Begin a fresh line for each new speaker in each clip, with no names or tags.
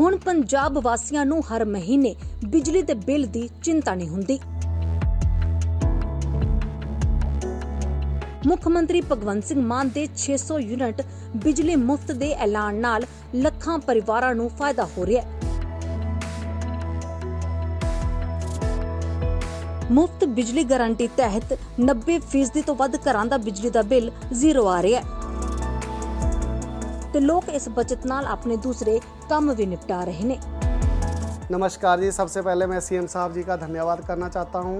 ਹੁਣ ਪੰਜਾਬ ਵਾਸੀਆਂ ਨੂੰ ਹਰ ਮਹੀਨੇ ਬਿਜਲੀ ਦੇ ਬਿੱਲ ਦੀ ਚਿੰਤਾ ਨਹੀਂ ਹੁੰਦੀ। ਮੁੱਖ ਮੰਤਰੀ ਭਗਵੰਤ ਸਿੰਘ ਮਾਨ ਦੇ 600 ਯੂਨਿਟ ਬਿਜਲੀ ਮੁਫਤ ਦੇ ਐਲਾਨ ਨਾਲ ਲੱਖਾਂ ਪਰਿਵਾਰਾਂ ਨੂੰ ਫਾਇਦਾ ਹੋ ਰਿਹਾ ਹੈ। ਮੁਫਤ ਬਿਜਲੀ ਗਾਰੰਟੀ ਤਹਿਤ 90% ਤੋਂ ਵੱਧ ਘਰਾਂ ਦਾ ਬਿਜਲੀ ਦਾ ਬਿੱਲ ਜ਼ੀਰੋ ਆ ਰਿਹਾ ਹੈ। ਤੇ ਲੋਕ ਇਸ ਬਚਤ ਨਾਲ ਆਪਣੇ ਦੂਸਰੇ ਕੰਮ ਵੀ ਨਿਪਟਾ ਰਹੇ ਨੇ
नमस्कार जी सबसे पहले मैं सीएम साहब जी का धन्यवाद करना चाहता हूँ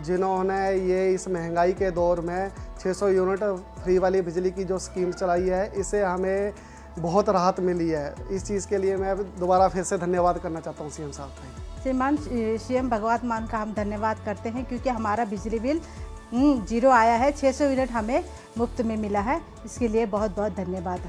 जिन्होंने ये इस महंगाई के दौर में 600 यूनिट फ्री वाली बिजली की जो स्कीम चलाई है इससे हमें बहुत राहत मिली है इस चीज़ के लिए मैं दोबारा फिर से धन्यवाद करना चाहता हूँ सीएम साहब का
श्रीमान सीएम भगवत मान का हम धन्यवाद करते हैं क्योंकि हमारा बिजली बिल हम्म, जीरो आया है 600 यूनिट हमें मुफ्त में मिला है इसके लिए बहुत बहुत धन्यवाद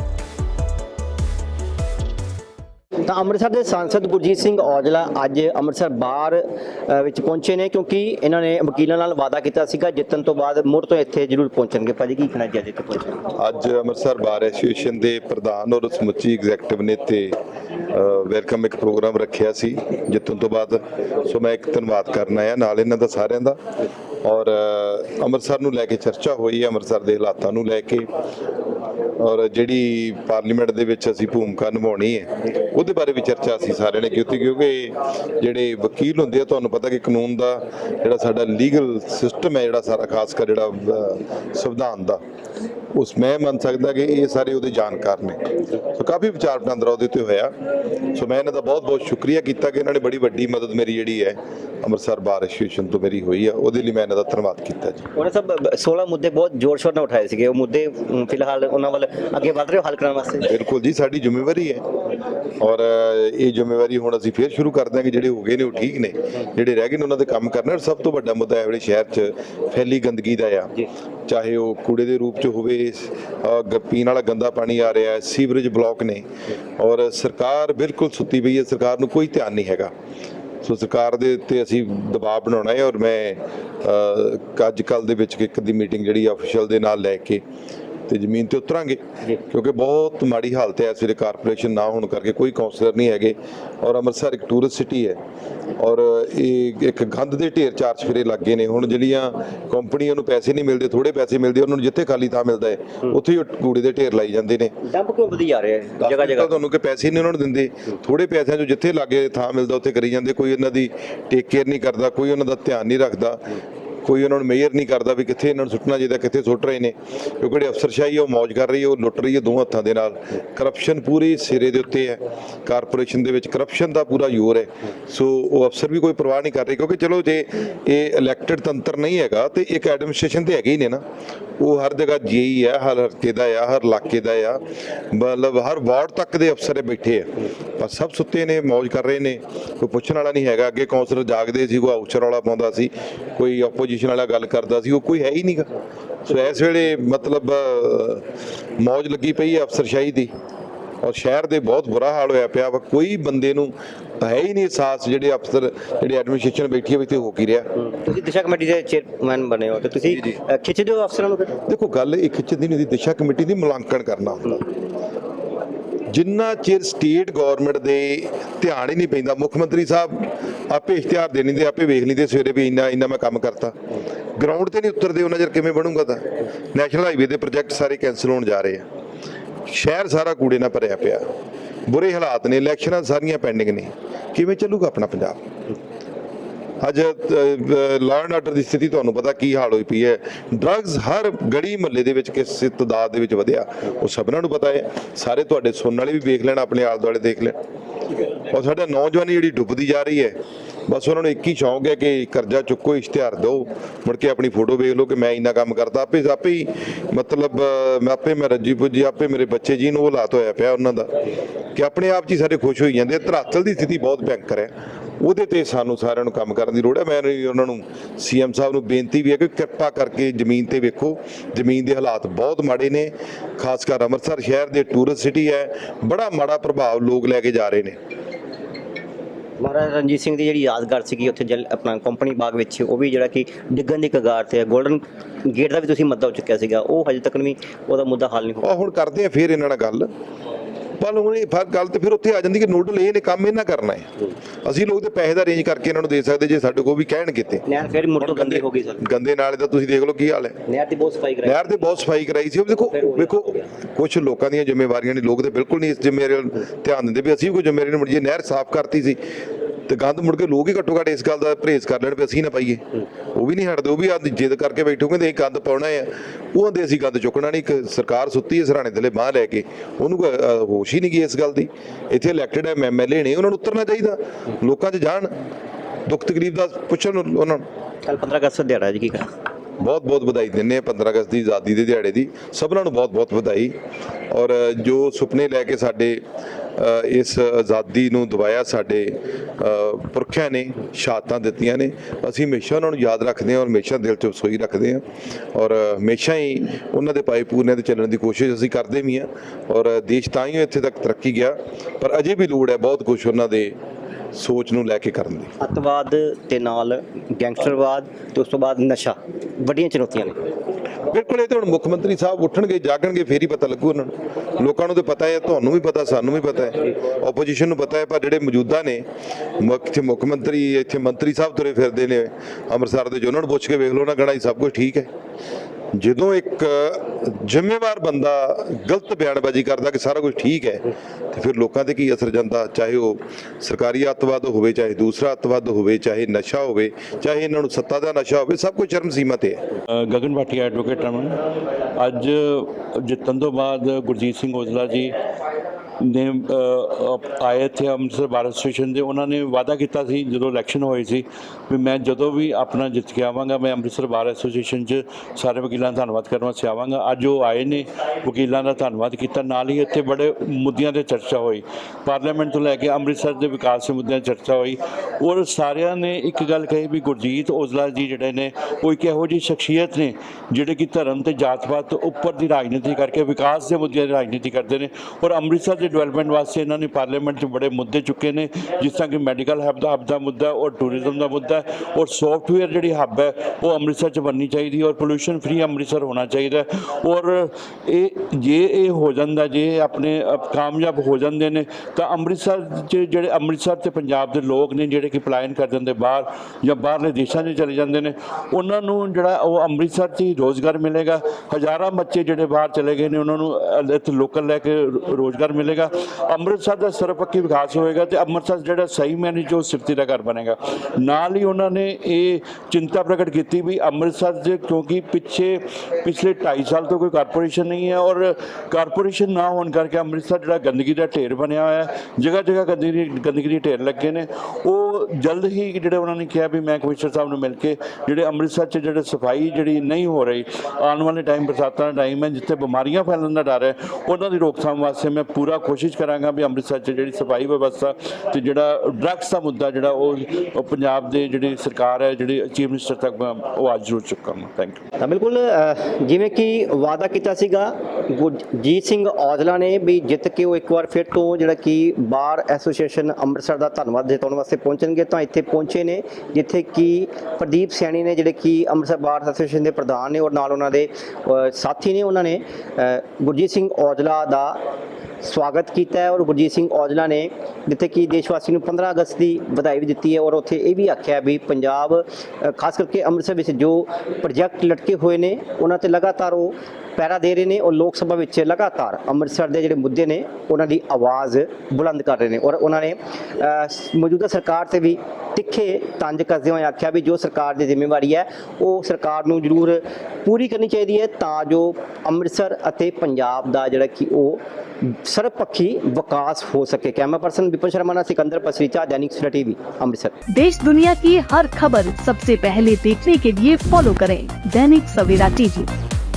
ਤਾਂ ਅੰਮ੍ਰਿਤਸਰ ਦੇ ਸਾਂਸਦ ਗੁਰਜੀਤ ਸਿੰਘ ਔਜਲਾ ਅੱਜ ਅੰਮ੍ਰਿਤਸਰ ਬਾਹਰ ਵਿੱਚ ਪਹੁੰਚੇ ਨੇ ਕਿਉਂਕਿ ਇਹਨਾਂ ਨੇ ਵਕੀਲਾਂ ਨਾਲ ਵਾਅਦਾ ਕੀਤਾ ਸੀਗਾ, ਜਿੱਤਣ ਤੋਂ ਬਾਅਦ ਮੁੜ ਤੋਂ ਇੱਥੇ ਜ਼ਰੂਰ ਪਹੁੰਚਣਗੇ। ਭਾਜੀ, ਕੀ ਕਹਿਣਾ ਚਾਹੀਦੇ ਇੱਥੇ ਪਹੁੰਚੇ
ਅੱਜ ਅੰਮ੍ਰਿਤਸਰ ਬਾਰ ਐਸੋਸੀਏਸ਼ਨ ਦੇ ਪ੍ਰਧਾਨ ਔਰ ਸਮੁੱਚੀ ਐਗਜ਼ੈਕਟਿਵ ਨੇ ਤੇ ਵੈਲਕਮ ਇੱਕ ਪ੍ਰੋਗਰਾਮ ਰੱਖਿਆ ਸੀ, ਜਿੱਤਣ ਤੋਂ ਬਾਅਦ। ਸੋ ਮੈਂ ਇੱਕ ਧੰਨਵਾਦ ਕਰਨ ਆਇਆ ਨਾਲ ਇਹਨਾਂ ਦਾ ਸਾਰਿਆਂ ਦਾ। ਔਰ ਅੰਮ੍ਰਿਤਸਰ ਨੂੰ ਲੈ ਕੇ ਚਰਚਾ ਹੋਈ ਹੈ ਅੰਮ੍ਰਿਤਸਰ ਦੇ ਹਾਲਾਤਾਂ ਨੂੰ ਲੈ ਕੇ। ਔਰ ਜਿਹੜੀ ਪਾਰਲੀਮੈਂਟ ਦੇ ਵਿੱਚ ਅਸੀਂ ਭੂਮਿਕਾ ਨਿਭਾਉਣੀ ਹੈ, ਉਹਦੇ ਬਾਰੇ ਵੀ ਚਰਚਾ ਅਸੀਂ ਸਾਰਿਆਂ ਨੇ ਕੀਤੀ, ਕਿਉਂਕਿ ਜਿਹੜੇ ਵਕੀਲ ਹੁੰਦੇ ਆ, ਤੁਹਾਨੂੰ ਪਤਾ ਕਿ ਕਾਨੂੰਨ ਦਾ ਜਿਹੜਾ ਸਾਡਾ ਲੀਗਲ ਸਿਸਟਮ ਹੈ, ਜਿਹੜਾ ਸਾਰਾ ਖਾਸ ਕਰ ਜਿਹੜਾ ਸੰਵਿਧਾਨ ਦਾ, ਉਸ ਮੈਂ ਮੰਨ ਸਕਦਾ ਕਿ ਇਹ ਸਾਰੇ ਉਹਦੇ ਜਾਣਕਾਰ ਨੇ। ਸੋ ਕਾਫੀ ਵਿਚਾਰ ਵਟਾਂਦਰਾ ਉਹਦੇ ਤੇ ਹੋਇਆ। ਸੋ ਮੈਂ ਇਹਨਾਂ ਦਾ ਬਹੁਤ ਬਹੁਤ ਸ਼ੁਕਰੀਆ ਕੀਤਾ ਕਿ ਇਹਨਾਂ ਨੇ ਬੜੀ ਵੱਡੀ ਮਦਦ ਮੇਰੀ ਜਿਹੜੀ ਹੈ, ਅੰਮ੍ਰਿਤਸਰ ਬਾਰ ਐਸੋਸੀਏਸ਼ਨ ਤੋਂ ਮੇਰੀ ਹੋਈ ਆ ਉਹਦੇ ਲਈ ਮੈਂ ਇਹਨਾਂ ਦਾ ਧੰਨਵਾਦ ਕੀਤਾ ਜੀ।
ਉਹਨਾਂ ਸਭ 16 ਮੁੱਦੇ ਬਹੁਤ ਜ਼ੋਰ ਸ਼ੋਰ ਨਾਲ ਉਠਾਏ ਸੀਗੇ। ਉਹ ਮੁੱਦੇ ਫਿਲਹਾਲ ਉਹਨਾਂ ਵੱਲ ਅੱਗੇ ਵਧ ਰਹੇ ਹੋ ਹੱਲ ਕਰਨ ਵਾਸਤੇ?
ਬਿਲਕੁਲ ਜੀ ਸਾਡੀ ਜ਼ਿੰਮੇਵਾਰੀ ਹੈ। ਔਰ ਇਹ ਜ਼ਿੰਮੇਵਾਰੀ ਹੁਣ ਅਸੀਂ ਫੇਰ ਸ਼ੁਰੂ ਕਰ ਦਾਂਗੇ ਜਿਹੜੇ ਹੋ ਗਏ ਨੇ ਉਹ ਠੀਕ ਨੇ। ਜਿਹੜੇ ਰਹਿ ਗਏ ਨੇ ਉਹਨਾਂ ਦੇ ਕੰਮ ਕਰਨਾ। ਔਰ ਸਭ ਤੋਂ ਵੱਡਾ ਮੁੱਦਾ ਹੈ ਜਿਹੜੇ ਸ਼ਹਿਰ 'ਚ ਫੈਲੀ ਗੰਦਗੀ ਦਾ ਆ। ਚਾਹੇ ਉਹ ਕੂੜੇ ਦੇ ਰੂਪ 'ਚ ਹੋਵੇ ਪੀਣ ਵਾਲਾ ਗੰਦਾ ਪਾਣੀ ਆ ਰਿਹਾ ਹੈ ਸੀਵਰੇਜ ਬਲਾਕ ਨੇ। ਔਰ ਸਰਕਾਰ ਬਿਲਕੁਲ ਸੁੱਤੀ ਪਈ ਹੈ ਸਰਕਾਰ ਨੂੰ ਕੋਈ ਧਿਆਨ ਨਹੀਂ ਹੈਗਾ। ਸੋ ਸਰਕਾਰ ਦੇ ਉੱਤੇ ਅਸੀਂ ਦਬਾਅ ਬਣਾਉਣਾ ਹੈ ਔਰ ਮੈਂ ਅੱਜ ਕੱਲ ਦੇ ਵਿੱਚ ਇੱਕ ਦੀ ਮੀਟਿੰਗ ਜਿਹੜੀ ਅਫੀਸ਼ੀਅਲ ਦੇ ਨਾਲ ਲੈ ਕੇ ਤੇ ਜ਼ਮੀਨ ਤੇ ਉਤਰਾਂਗੇ ਕਿਉਂਕਿ ਬਹੁਤ ਮਾੜੀ ਹਾਲਤ ਹੈ ਇਸ ਵੇਲੇ ਕਾਰਪੋਰੇਸ਼ਨ ਨਾ ਹੋਣ ਕਰਕੇ ਕੋਈ ਕਾਉਂਸਲਰ ਨਹੀਂ ਹੈਗੇ ਔਰ ਅੰਮ੍ਰਿਤਸਰ ਇੱਕ ਟੂਰਿਸਟ ਸਿਟੀ ਹੈ ਔਰ ਇਹ ਇੱਕ ਗੰਦ ਦੇ ਢੇਰ ਚਾਰ ਚਫੇਰੇ ਲੱਗੇ ਨੇ। ਹੁਣ ਜਿਹੜੀਆਂ ਕੰਪਨੀਆਂ ਨੂੰ ਪੈਸੇ ਨਹੀਂ ਮਿਲਦੇ ਥੋੜੇ ਪੈਸੇ ਮਿਲਦੇ ਉਹਨਾਂ ਨੂੰ ਜਿੱਥੇ ਖਾਲੀ ਥਾਂ ਮਿਲਦਾ ਹੈ ਉੱਥੇ ਹੀ ਕੂੜੇ ਦੇ ਢੇਰ ਲਾਈ ਜਾਂਦੇ ਨੇ।
ਡੰਪ ਕਿਉਂ ਵਧੀ ਜਾ ਰਿਹਾ ਹੈ? ਜਗ੍ਹਾ
ਜਗ੍ਹਾ ਤੁਹਾਨੂੰ ਕਿ ਪੈਸੇ ਨਹੀਂ ਉਹਨਾਂ ਨੂੰ ਦਿੰਦੇ। ਥੋੜੇ ਪੈਸਿਆਂ 'ਚੋਂ ਜਿੱਥੇ ਲਾਗੇ ਥਾਂ ਮਿਲਦਾ ਉੱਥੇ ਕਰੀ ਜਾਂਦੇ। ਕੋਈ ਉਹਨਾਂ ਦੀ ਟੇਕ ਕੇਅਰ ਨਹੀਂ ਕਰਦਾ ਕੋਈ ਉਹਨਾਂ ਦਾ ਧਿਆਨ ਨਹੀਂ ਰੱਖਦਾ। ਕੋਈ ਉਹਨਾਂ ਨੂੰ ਮੇਅਰ ਨਹੀਂ ਕਰਦਾ ਵੀ ਕਿੱਥੇ ਇਹਨਾਂ ਨੂੰ ਸੁੱਟਣਾ ਚਾਹੀਦਾ, ਕਿੱਥੇ ਸੁੱਟ ਰਹੇ ਨੇ। ਕਿਉਂਕਿ ਜਿਹੜੇ ਅਫਸਰਸ਼ਾਹੀ ਉਹ ਮੌਜ ਕਰ ਰਹੀ ਹੈ ਉਹ ਲੁੱਟ ਰਹੀ ਹੈ ਦੋ ਹੱਥਾਂ ਦੇ ਨਾਲ। ਕਰਪਸ਼ਨ ਪੂਰੀ ਸਿਰੇ ਦੇ ਉੱਤੇ ਹੈ। ਕਾਰਪੋਰੇਸ਼ਨ ਦੇ ਵਿੱਚ ਕਰਪਸ਼ਨ ਦਾ ਪੂਰਾ ਜ਼ੋਰ ਹੈ। ਸੋ ਉਹ ਅਫਸਰ ਵੀ ਕੋਈ ਪਰਵਾਹ ਨਹੀਂ ਕਰ ਰਹੇ, ਕਿਉਂਕਿ ਚਲੋ ਜੇ ਇਹ ਇਲੈਕਟਿਡ ਤੰਤਰ ਨਹੀਂ ਹੈਗਾ, ਤੇ ਇੱਕ ਐਡਮਿਨਿਸਟ੍ਰੇਸ਼ਨ ਤੇ ਹੈਗੀ ਹੀ ਨੇ ਨਾ। ਉਹ ਹਰ ਜਗ੍ਹਾ ਜੇਈ ਹੈ ਹਰ ਹਲਕੇ ਦਾ ਆ, ਹਰ ਇਲਾਕੇ ਦਾ ਆ। ਮਤਲਬ ਹਰ ਵਾਰਡ ਤੱਕ ਦੇ ਅਫਸਰ ਬੈਠੇ ਆ। ਪਰ ਸਭ ਸੁੱਤੇ ਨੇ ਮौज ਕਰ ਰਹੇ ਨੇ। ਕੋਈ ਪੁੱਛਣ ਵਾਲਾ ਨਹੀਂ ਹੈਗਾ, ਅੱਗੇ ਕੌਂਸਲਰ ਜਾਗਦੇ ਸੀ, ਕੋਈ ਆਊਚਰ ਵਾਲਾ ਪਾਉਂਦਾ ਸੀ, ਕੋਈ ਆਪੋਜੀਸ਼ਨ ਵਾਲਾ ਗੱਲ ਕਰਦਾ ਸੀ ਉਹ ਕੋਈ ਹੈ ਹੀ ਨਹੀਂਗਾ। ਸੋ ਇਸ ਵੇਲੇ ਮਤਲਬ ਮौज ਲੱਗੀ ਪਈ ਹੈ ਅਫਸਰਸ਼ਾਹੀ ਦੀ। ਔਰ ਸ਼ਹਿਰ ਦੇ ਬਹੁਤ ਬੁਰਾ ਹਾਲ ਹੋਇਆ ਪਿਆ ਵਾ ਕੋਈ ਬੰਦੇ ਨੂੰ ਹੈ ਹੀ ਨਹੀਂ ਅਹਿਸਾਸ ਜਿਹੜੇ ਅਫਸਰ ਜਿਹੜੇ ਐਡਮਿਨਿਸਟ੍ਰੇਸ਼ਨ ਬੈਠੀ ਹੈ ਵੀ ਇੱਥੇ ਹੋ ਕੀ ਰਿਹਾ।
ਤੁਸੀਂ ਦਿਸ਼ਾ ਕਮੇਟੀ ਦੇ ਚੇਅਰਮੈਨ ਬਣੇ ਹੋ ਤੇ ਤੁਸੀਂ ਖਿੱਚਦੇ ਹੋ ਅਫਸਰਾਂ ਨੂੰ?
ਦੇਖੋ ਗੱਲ ਇੱਕ ਖਿੱਚਦੀ ਨਹੀਂ ਦੀ ਦਿਸ਼ਾ ਕਮੇਟੀ ਦੀ ਮੁਲਾਂਕਣ ਕਰਨਾ ਹੁੰਦਾ। ਜਿੰਨਾ ਚਿਰ ਸਟੇਟ ਗਵਰਨਮੈਂਟ ਦੇ ਧਿਆਨ ਹੀ ਨਹੀਂ ਪੈਂਦਾ ਮੁੱਖ ਮੰਤਰੀ ਸਾਹਿਬ ਆਪੇ ਇਸ਼ਤਿਹਾਰ ਦੇ ਨਹੀਂ ਦੇ, ਆਪੇ ਵੇਖ ਲੈਂਦੇ ਸਵੇਰੇ ਵੀ ਇੰਨਾ ਇੰਨਾ ਮੈਂ ਕੰਮ ਕਰਤਾ। ਗਰਾਊਂਡ ਤੇ ਨਹੀਂ ਉਤਰਦੇ, ਉਹਨਾਂ ਚਿਰ ਕਿਵੇਂ ਬਣੂਗਾ ਤਾਂ? ਨੈਸ਼ਨਲ ਹਾਈਵੇ ਦੇ ਪ੍ਰੋਜੈਕਟ ਸਾਰੇ ਕੈਨਸਲ ਹੋਣ ਜਾ ਰਹੇ ਆ। ਸ਼ਹਿਰ ਸਾਰਾ ਕੂੜੇ ਨਾਲ ਭਰਿਆ ਪਿਆ। ਬੁਰੇ ਹਾਲਾਤ ਨੇ ਇਲੈਕਸ਼ਨਾਂ ਸਾਰੀਆਂ ਪੈਂਡਿੰਗ ਨੇ। ਕਿਵੇਂ ਚੱਲੂਗਾ ਆਪਣਾ ਪੰਜਾਬ? ਅੱਜ ਲਾਅ ਐਂਡ ਆਰਡਰ ਦੀ ਸਥਿਤੀ ਤੁਹਾਨੂੰ ਪਤਾ ਕੀ ਹਾਲ ਹੋਈ ਪਈ ਹੈ। ਡਰੱਗਸ ਹਰ ਗੜੀ ਮਹੱਲੇ ਦੇ ਵਿੱਚ ਕਿਸ ਤਦਾਦ ਦੇ ਵਿੱਚ ਵਧਿਆ। ਉਹ ਸਭਨਾਂ ਨੂੰ ਪਤਾ ਹੈ। ਸਾਰੇ ਤੁਹਾਡੇ ਸੁਣਨ ਵਾਲੇ ਵੀ ਵੇਖ ਲੈਣ, ਆਪਣੇ ਆਲੇ ਦੁਆਲੇ ਦੇਖ ਲੈਣ। ਔਰ ਸਾਡਾ ਨੌਜਵਾਨੀ ਜਿਹੜੀ ਡੁੱਬਦੀ ਜਾ ਰਹੀ ਹੈ, ਬਸ ਉਹਨਾਂ ਨੂੰ ਇੱਕ ਹੀ ਸ਼ੌਂਕ ਹੈ ਕਿ ਕਰਜ਼ਾ ਚੁੱਕੋ, ਇਸ਼ਤਿਹਾਰ ਦਿਓ, ਮੁੜ ਕੇ ਆਪਣੀ ਫੋਟੋ ਵੇਖ ਲਓ ਕਿ ਮੈਂ ਇੰਨਾ ਕੰਮ ਕਰਦਾ ਆਪੇ ਆਪੇ ਹੀ ਮਤਲਬ ਮੈਂ ਆਪੇ ਮੈਂ ਰੱਜੀ ਪੁੱਜੀ, ਆਪੇ ਮੇਰੇ ਬੱਚੇ ਜੀ ਨੂੰ ਉਹ ਲਾਤ ਹੋਇਆ ਪਿਆ ਉਹਨਾਂ ਦਾ ਕਿ ਆਪਣੇ ਆਪ 'ਚ ਹੀ ਸਾਰੇ ਖੁਸ਼ ਹੋਈ ਜਾਂਦੇ ਆ। ਧਰਾਤਲ ਦੀ ਸਥਿਤੀ ਬਹੁਤ ਭਿਅੰਕਰ ਹੈ ਉਹਦੇ ਤੇ ਸਾਨੂੰ ਸਾਰਿਆਂ ਨੂੰ ਕੰਮ ਕਰਨ ਦੀ ਲੋੜ ਹੈ। ਮੈਂ ਉਹਨਾਂ ਨੂੰ ਸੀਐਮ ਸਾਹਿਬ ਨੂੰ ਬੇਨਤੀ ਵੀ ਹੈ ਕਿ ਕਿਰਪਾ ਕਰਕੇ ਜ਼ਮੀਨ ਤੇ ਵੇਖੋ। ਜ਼ਮੀਨ ਦੇ ਹਾਲਾਤ ਬਹੁਤ ਮਾੜੇ ਨੇ। ਖਾਸ ਕਰ ਅੰਮ੍ਰਿਤਸਰ ਸ਼ਹਿਰ ਦੇ ਟੂਰਿਸਟ ਸਿਟੀ ਹੈ। ਬੜਾ ਮਾੜਾ ਪ੍ਰਭਾਵ ਲੋਕ ਲੈ ਕੇ ਜਾ ਰਹੇ ਨੇ।
ਮਹਾਰਾਜਾ ਰਣਜੀਤ ਸਿੰਘ ਦੀ ਜਿਹੜੀ ਯਾਦਗਾਰ ਸੀਗੀ ਉੱਥੇ ਜਲ ਆਪਣਾ ਕੰਪਨੀ ਬਾਗ ਵਿੱਚ ਉਹ ਵੀ ਜਿਹੜਾ ਕਿ ਡਿੱਗਣ ਦੀ ਕਗਾਰ ਤੇ ਹੈ। 골ਡਨ ਗੇਟ ਦਾ ਵੀ ਤੁਸੀਂ ਮੁੱਦਾ ਚੁੱਕਿਆ ਸੀਗਾ। ਉਹ ਹਜੇ ਤੱਕ ਵੀ ਉਹਦਾ ਮੁੱਦਾ ਹੱਲ ਨਹੀਂ ਹੋਇਆ।
ਹੁਣ ਕਰਦੇ ਆ ਫਿਰ ਇਹਨਾਂ ਨਾਲ ਗੱਲ। ਪਰ ਹੁਣ ਇਹ ਫ਼ਰਕ ਗੱਲ ਤੇ ਫਿਰ ਉੱਥੇ ਆ ਜਾਂਦੀ ਕਿ ਨੋਡਲ ਇਹ ਨੇ ਕੰਮ ਇਹਨਾਂ ਕਰਨਾ ਹੈ। ਅਸੀਂ ਲੋਕ ਤੇ ਪੈਸੇ ਦਾ ਅਰੇਂਜ ਕਰਕੇ ਇਹਨਾਂ ਨੂੰ ਦੇ ਸਕਦੇ ਜੇ ਸਾਡੇ ਕੋਲ ਵੀ ਕਹਿਣ ਕਿਤੇ।
ਨਹਿਰ ਫਿਰ ਮੁੜ ਤੋਂ ਗੰਦੀ ਹੋ ਗਈ ਸਰ?
ਗੰਦੇ ਨਾਲੇ ਦਾ ਤੁਸੀਂ ਦੇਖ ਲਓ ਕੀ ਹਾਲ ਹੈ।
ਨਹਿਰ ਦੀ ਬਹੁਤ ਸਫ਼ਾਈ ਕਰਾਈ।
ਨਹਿਰ ਤੇ ਬਹੁਤ ਸਫ਼ਾਈ ਕਰਾਈ ਸੀ। ਉਹ ਦੇਖੋ ਵੇਖੋ ਕੁਝ ਲੋਕਾਂ ਦੀਆਂ ਜ਼ਿੰਮੇਵਾਰੀਆਂ ਨੇ ਲੋਕ ਤੇ ਬਿਲਕੁਲ ਨਹੀਂ ਇਸ ਜ਼ਿੰਮੇਵਾਰੀ ਵੱਲ ਧਿਆਨ ਦਿੰਦੇ ਵੀ ਅਸੀਂ ਕੋਈ ਜ਼ਿੰਮੇਵਾਰੀ ਨੂੰ ਜੇ ਨਹਿਰ ਸਾਫ਼ ਕਰਤੀ ਸੀ ਤੇ ਗੰਦ ਮੁੜ ਕੇ ਲੋਕ ਹੀ ਘੱਟੋ ਘੱਟ ਇਸ ਗੱਲ ਦਾ ਪਰਹੇਜ਼ ਕਰ ਲੈਣ ਵੀ ਅਸੀਂ ਨਾ ਪਾਈਏ। ਉਹ ਵੀ ਨਹੀਂ ਹਟਦੇ ਉਹ ਵੀ ਆ ਜਿੱਦ ਕਰਕੇ ਬੈਠੋ ਕਹਿੰਦੇ ਇਹ ਗੰਦ ਪਾਉਣਾ ਆ। ਉਹ ਆਂਦੇ ਅਸੀਂ ਗੰਦ ਚੁੱਕਣਾ ਨਹੀਂ ਇੱਕ ਸਰਕਾਰ ਸੁੱਤੀ ਹੈ ਸਰਾਣੇ ਥੱਲੇ ਬਾਹ ਲੈ ਕੇ ਉਹਨੂੰ ਹੋਸ਼ ਹੀ ਨਹੀਂ ਗਈ ਇਸ ਗੱਲ ਦੀ। ਇੱਥੇ ਇਲੈਕਟਡ ਐ ਐਮਐਲਏ ਨੇ ਉਹਨਾਂ ਨੂੰ ਉਤਰਨਾ ਚਾਹੀਦਾ। ਲੋਕਾਂ 'ਚ ਜਾਣ ਦੁੱਖ ਤਕਲੀਫ ਦਾ ਪੁੱਛਣ ਉਹਨਾਂ ਨੂੰ।
ਕੱਲ 15 ਅਗਸਤ ਦਾ ਦਿਹਾੜਾ ਹੈ ਜੀ ਕੀ ਕਰਾਂ
ਬਹੁਤ ਬਹੁਤ ਵਧਾਈ ਦਿੰਦੇ ਆ 15 ਅਗਸਤ ਦੀ ਆਜ਼ਾਦੀ ਦੇ ਦਿਹਾੜੇ ਦੀ। ਸਭਨਾਂ ਨੂੰ ਬਹੁਤ ਬਹੁਤ ਵਧਾਈ। ਔਰ ਜੋ ਸੁਪਨੇ ਲੈ ਕੇ ਸਾਡੇ ਇਸ ਆਜ਼ਾਦੀ ਨੂੰ ਦਵਾਇਆ ਸਾਡੇ ਪੁਰਖਿਆਂ ਨੇ, ਸ਼ਹਾਦਤਾਂ ਦਿੱਤੀਆਂ ਨੇ। ਅਸੀਂ ਹਮੇਸ਼ਾ ਉਹਨਾਂ ਨੂੰ ਯਾਦ ਰੱਖਦੇ ਹਾਂ ਔਰ ਹਮੇਸ਼ਾ ਦਿਲ 'ਚ ਵਸੋਈ ਰੱਖਦੇ ਹਾਂ। ਔਰ ਹਮੇਸ਼ਾ ਹੀ ਉਹਨਾਂ ਦੇ ਪਾਏ ਪੂਰਨਿਆਂ ਤੇ ਚੱਲਣ ਦੀ ਕੋਸ਼ਿਸ਼ ਅਸੀਂ ਕਰਦੇ ਵੀ ਹਾਂ। ਔਰ ਦੇਸ਼ ਤਾਂ ਹੀ ਇੱਥੇ ਤੱਕ ਤਰੱਕੀ ਗਿਆ, ਪਰ ਅਜੇ ਵੀ ਲੋੜ ਹੈ, ਬਹੁਤ ਕੁਝ ਉਹਨਾਂ ਦੇ ਸੋਚ ਨੂੰ ਲੈ ਕੇ ਕਰਨ ਦੀ।
ਅੱਤਵਾਦ ਤੇ ਨਾਲ ਗੈਂਗਸਟਰਵਾਦ ਤੇ ਉਸ ਤੋਂ ਬਾਅਦ ਨਸ਼ਾ ਵੱਡੀਆਂ ਚੁਣੌਤੀਆਂ ਨੇ।
ਬਿਲਕੁਲ ਇਹ ਤਾਂ ਹੁਣ ਮੁੱਖ ਮੰਤਰੀ ਸਾਹਿਬ ਉੱਠਣਗੇ ਜਾਗਣਗੇ ਫੇਰ ਹੀ ਪਤਾ ਲੱਗੂ ਉਹਨਾਂ ਨੂੰ। ਲੋਕਾਂ ਨੂੰ ਤੇ ਪਤਾ ਹੈ ਤੁਹਾਨੂੰ ਵੀ ਪਤਾ ਸਾਨੂੰ ਵੀ ਪਤਾ ਹੈ। ਆਪੋਜੀਸ਼ਨ ਨੂੰ ਪਤਾ ਹੈ ਪਰ ਜਿਹੜੇ ਮੌਜੂਦਾ ਨੇ ਮੁੱਖ ਇੱਥੇ ਮੁੱਖ ਮੰਤਰੀ ਇੱਥੇ ਮੰਤਰੀ ਸਾਹਿਬ ਤੁਰੇ ਫਿਰਦੇ ਨੇ ਅੰਮ੍ਰਿਤਸਰ ਦੇ ਜੋ ਉਹਨਾਂ ਨੂੰ ਪੁੱਛ ਕੇ ਵੇਖ ਲਓ ਨਾ ਗਣਾ ਸਭ ਕੁਝ ਠੀਕ ਹੈ। ਜਦੋਂ ਇੱਕ ਜ਼ਿੰਮੇਵਾਰ ਬੰਦਾ ਗਲਤ ਬਿਆਨਬਾਜ਼ੀ ਕਰਦਾ ਕਿ ਸਾਰਾ ਕੁਝ ਠੀਕ ਹੈ, ਤੇ ਫਿਰ ਲੋਕਾਂ ਤੇ ਕੀ ਅਸਰ ਜਾਂਦਾ? ਚਾਹੇ ਉਹ ਸਰਕਾਰੀ ਅੱਤਵਾਦ ਹੋਵੇ, ਚਾਹੇ ਦੂਸਰਾ ਅੱਤਵਾਦ ਹੋਵੇ, ਚਾਹੇ ਨਸ਼ਾ ਹੋਵੇ, ਚਾਹੇ ਇਹਨਾਂ ਨੂੰ ਸੱਤਾ ਦਾ ਨਸ਼ਾ ਹੋਵੇ, ਸਭ ਕੁਝ ਚਰਮ ਸੀਮਾ ਤੇ ਹੈ।
ਗਗਨ ਭਾਟੀਆ ਐਡਵੋਕੇਟ ਰਮਨ। ਅੱਜ ਜਿੱਤਣ ਤੋਂ ਬਾਅਦ ਗੁਰਜੀਤ ਸਿੰਘ ਔਜਲਾ ਜੀ ਨੇ ਆਏ ਇੱਥੇ ਅੰਮ੍ਰਿਤਸਰ ਬਾਰ ਐਸੋਸੀਏਸ਼ਨ ਦੇ। ਉਹਨਾਂ ਨੇ ਵਾਅਦਾ ਕੀਤਾ ਸੀ, ਜਦੋਂ ਇਲੈਕਸ਼ਨ ਹੋਈ ਸੀ, ਵੀ ਮੈਂ ਜਦੋਂ ਵੀ ਆਪਣਾ ਜਿੱਤ ਕੇ ਆਵਾਂਗਾ, ਮੈਂ ਅੰਮ੍ਰਿਤਸਰ ਬਾਰ ਐਸੋਸੀਏਸ਼ਨ 'ਚ ਸਾਰੇ ਵਕੀਲਾਂ ਦਾ ਧੰਨਵਾਦ ਕਰਨ ਵਾਸਤੇ ਆਵਾਂਗਾ। ਅੱਜ ਉਹ ਆਏ ਨੇ, ਵਕੀਲਾਂ ਦਾ ਧੰਨਵਾਦ ਕੀਤਾ। ਨਾਲ ਹੀ ਇੱਥੇ ਬੜੇ ਮੁੱਦਿਆਂ ਤੇ ਚਰਚਾ ਹੋਈ। ਪਾਰਲੀਮੈਂਟ ਤੋਂ ਲੈ ਕੇ ਅੰਮ੍ਰਿਤਸਰ ਦੇ ਵਿਕਾਸ ਦੇ ਮੁੱਦਿਆਂ 'ਤੇ ਚਰਚਾ ਹੋਈ। ਔਰ ਸਾਰਿਆਂ ਨੇ ਇੱਕ ਗੱਲ ਕਹੀ ਵੀ ਗੁਰਜੀਤ ਔਜਲਾ ਜੀ ਜਿਹੜੇ ਨੇ, ਉਹ ਇੱਕ ਇਹੋ ਜਿਹੀ ਸ਼ਖਸੀਅਤ ਨੇ, ਜਿਹੜੇ ਕਿ ਧਰਮ ਤੇ ਜਾਤ-ਪਾਤ ਤੋਂ ਉੱਪਰ ਦੀ ਰਾਜਨੀਤੀ ਕਰਕੇ ਵਿਕਾਸ ਦੇ ਮੁੱਦਿਆਂ ਦੀ ਰਾਜਨੀਤੀ ਕਰਦੇ ਨੇ। ਔਰ ਅੰਮ੍ਰਿਤਸਰ ਦੇ ਡਿਵੈਲਪਮੈਂਟ ਵਾਸਤੇ ਇਹਨਾਂ ਨੇ ਪਾਰਲੀਮੈਂਟ 'ਚ ਬੜੇ ਮੁੱਦੇ ਚੁੱਕੇ ਨੇ, ਜਿਸ ਤਰ੍ਹਾਂ ਕਿ ਮੈਡੀਕਲ ਹੱਬ ਦਾ ਹੱਬ ਦਾ ਮੁੱਦਾ ਔਰ ਟੂਰਿਜ਼ਮ ਦਾ ਮੁੱਦਾ ਔਰ ਸੌਫਟਵੇਅਰ ਜਿਹੜੀ ਹੱਬ ਹੈ, ਉਹ ਅੰਮ੍ਰਿਤਸਰ 'ਚ ਬਣਨੀ ਚਾਹੀਦੀ ਔਰ ਪੋਲੂਸ਼ਨ ਫ੍ਰੀ ਅੰਮ੍ਰਿਤਸਰ ਹੋਣਾ ਚਾਹੀਦਾ ਔਰ ਇਹ, ਜੇ ਇਹ ਹੋ ਜਾਂਦਾ, ਜੇ ਇਹ ਆਪਣੇ ਕਾਮਯਾਬ ਹੋ ਜਾਂਦੇ ਨੇ, ਤਾਂ ਅੰਮ੍ਰਿਤਸਰ 'ਚ ਜਿਹੜੇ, ਅੰਮ੍ਰਿਤਸਰ ਤੇ ਪੰਜਾਬ ਦੇ ਲੋਕ ਨੇ ਜਿਹੜੇ ਕਿ ਪਲਾਇਨ ਕਰ ਜਾਂਦੇ ਬਾਹਰ, ਜਾਂ ਬਾਹਰਲੇ ਦੇਸ਼ਾਂ 'ਚ ਚਲੇ ਜਾਂਦੇ ਨੇ, ਉਹਨਾਂ ਨੂੰ ਜਿਹੜਾ ਉਹ ਅੰਮ੍ਰਿਤਸਰ 'ਚ ਹੀ ਰੋਜ਼ਗਾਰ ਮਿਲੇਗਾ, ਹਜ਼ਾਰਾਂ ਬੱਚੇ ਜਿਹੜੇ ਬਾਹਰ ਚਲੇ ਗਏ ਨੇ, ਉਹਨਾਂ ਨੂੰ ਇੱਥੇ ਲੋਕਲ ਲੈ ਕੇ ਰੋ- ਮਿਲੇ ਮਿਲੇਗਾ ਅੰਮ੍ਰਿਤਸਰ ਦਾ ਸਰਵਪੱਖੀ ਵਿਕਾਸ ਹੋਏਗਾ ਤੇ ਅੰਮ੍ਰਿਤਸਰ ਜਿਹੜਾ ਸਹੀ ਮੈਨੇ ਜੋ ਸਿਫਤੀ ਦਾ ਘਰ ਬਣੇਗਾ। ਨਾਲ ਹੀ ਉਹਨਾਂ ਨੇ ਇਹ ਚਿੰਤਾ ਪ੍ਰਗਟ ਕੀਤੀ ਵੀ ਅੰਮ੍ਰਿਤਸਰ 'ਚ ਕਿਉਂਕਿ ਪਿੱਛੇ, ਪਿਛਲੇ 2.5 ਸਾਲ ਤੋਂ ਕੋਈ ਕਾਰਪੋਰੇਸ਼ਨ ਨਹੀਂ ਹੈ ਔਰ ਕਾਰਪੋਰੇਸ਼ਨ ਨਾ ਹੋਣ ਕਰਕੇ ਅੰਮ੍ਰਿਤਸਰ ਜਿਹੜਾ ਗੰਦਗੀ ਦਾ ਢੇਰ ਬਣਿਆ ਹੋਇਆ ਹੈ ਜਗ੍ਹਾ ਜਗ੍ਹਾ ਗੰਦਗੀ ਗੰਦਗੀ ਦੇ ਢੇਰ ਲੱਗੇ ਨੇ। ਉਹ ਜਲਦ ਹੀ ਜਿਹੜੇ ਉਹਨਾਂ ਨੇ ਕਿਹਾ ਵੀ ਮੈਂ ਕਮਿਸ਼ਨਰ ਸਾਹਿਬ ਨੂੰ ਮਿਲ ਕੇ ਜਿਹੜੇ ਅੰਮ੍ਰਿਤਸਰ 'ਚ ਜਿਹੜੇ ਸਫ਼ਾਈ ਜਿਹੜੀ ਨਹੀਂ ਹੋ ਰਹੀ, ਆਉਣ ਵਾਲੇ ਟਾਈਮ ਬਰਸਾਤਾਂ ਦਾ ਟਾਈਮ ਹੈ ਜਿੱਥੇ ਬਿਮਾਰੀਆਂ ਫੈਲਣ ਦਾ ਡਰ ਹੈ, ਉਹਨਾਂ ਦੀ ਰੋਕਥਾਮ ਵਾਸਤੇ ਮੈਂ ਪੂਰਾ ਕੋਸ਼ਿਸ਼ ਕਰਾਂਗਾ ਵੀ ਅੰਮ੍ਰਿਤਸਰ 'ਚ ਜਿਹੜੀ ਸਫ਼ਾਈ ਵਿਵਸਥਾ ਤੇ ਜਿਹੜਾ ਡਰੱਗਸ ਦਾ ਮੁੱਦਾ ਜਿਹੜਾ ਉਹ ਉਹ ਪੰਜਾਬ ਦੇ ਜਿਹੜੀ ਸਰਕਾਰ ਹੈ, ਜਿਹੜੀ ਚੀਫ ਮਿਨਿਸਟਰ ਤੱਕ ਮੈਂ ਉਹ ਅੱਜ ਜ਼ਰੂਰ ਚੁੱਕਾਂਗਾ। ਥੈਂਕ ਯੂ
ਤਾਂ ਬਿਲਕੁਲ ਜਿਵੇਂ ਕਿ ਵਾਅਦਾ ਕੀਤਾ ਸੀਗਾ, ਗੁਰਜੀਤ ਸਿੰਘ ਔਜਲਾ ਨੇ ਵੀ ਜਿੱਤ ਕੇ ਉਹ ਇੱਕ ਵਾਰ ਫਿਰ ਤੋਂ ਜਿਹੜਾ ਕਿ ਬਾਰ ਐਸੋਸੀਏਸ਼ਨ ਅੰਮ੍ਰਿਤਸਰ ਦਾ ਧੰਨਵਾਦ ਜਤਾਉਣ ਵਾਸਤੇ ਪਹੁੰਚਣਗੇ, ਤਾਂ ਇੱਥੇ ਪਹੁੰਚੇ ਨੇ, ਜਿੱਥੇ ਕਿ ਪ੍ਰਦੀਪ ਸੈਣੀ ਨੇ ਜਿਹੜੇ ਕਿ ਅੰਮ੍ਰਿਤਸਰ ਬਾਰ ਐਸੋਸੀਏਸ਼ਨ ਦੇ ਪ੍ਰਧਾਨ ਨੇ ਔਰ ਨਾਲ ਉਹਨਾਂ ਦੇ ਸਾਥੀ ਨੇ ਉਹਨਾਂ ਨੇ ਗੁਰਜੀਤ ਸਿੰਘ ਔਜਲਾ ਦਾ ਸਵਾਗਤ ਕੀਤਾ ਹੈ ਔਰ ਗੁਰਜੀਤ ਸਿੰਘ ਔਜਲਾ ਨੇ ਜਿੱਥੇ ਕਿ ਦੇਸ਼ ਵਾਸੀ ਨੂੰ 15 ਅਗਸਤ ਦੀ ਵਧਾਈ ਵੀ ਦਿੱਤੀ ਹੈ ਔਰ ਉੱਥੇ ਇਹ ਵੀ ਆਖਿਆ ਵੀ ਪੰਜਾਬ ਖਾਸ ਕਰਕੇ ਅੰਮ੍ਰਿਤਸਰ ਵਿੱਚ ਜੋ ਪ੍ਰੋਜੈਕਟ ਲਟਕੇ ਹੋਏ ਨੇ, ਉਹਨਾਂ ਤੇ ਲਗਾਤਾਰ ਉਹ ਪੈਰਾ ਦੇ ਰਹੇ ਨੇ ਔਰ ਲੋਕ ਸਭਾ ਵਿੱਚ ਲਗਾਤਾਰ ਅੰਮ੍ਰਿਤਸਰ ਦੇ ਜਿਹੜੇ ਮੁੱਦੇ ਨੇ ਉਹਨਾਂ ਦੀ ਆਵਾਜ਼ ਬੁਲੰਦ ਕਰ ਰਹੇ ਨੇ ਔਰ ਉਹਨਾਂ ਨੇ ਅ, ਸ- ਮੌਜੂਦਾ ਸਰਕਾਰ ਤੇ ਵੀ ਤਿੱਖੇ ਤੰਜ ਕਰਦੇ ਹੋਏ ਆਖਿਆ ਵੀ ਜੋ ਸਰਕਾਰ ਦੀ ਜ਼ਿੰਮੇਵਾਰੀ ਹੈ ਉਹ ਸਰਕਾਰ ਨੂੰ ਜ਼ਰੂਰ ਪੂਰੀ ਕਰਨੀ ਚਾਹੀਦੀ ਹੈ ਤਾਂ ਜੋ ਅੰਮ੍ਰਿਤਸਰ ਅਤੇ ਪੰਜਾਬ ਦਾ ਜਿਹੜਾ ਕਿ ਉਹ ਸਰਬਪੱਖੀ ਵਿਕਾਸ ਹੋ ਸਕੇ ਕੈਮਰਾ ਪਰਸਨ ਵਿਪਨ ਸ਼ਰਮਾ ਨਾਲ सिकंदर पसरीचा दैनिक सवेरा टीवी अमृतसर
देश दुनिया की हर खबर सबसे पहले देखने के लिए फॉलो करें दैनिक सवेरा टीवी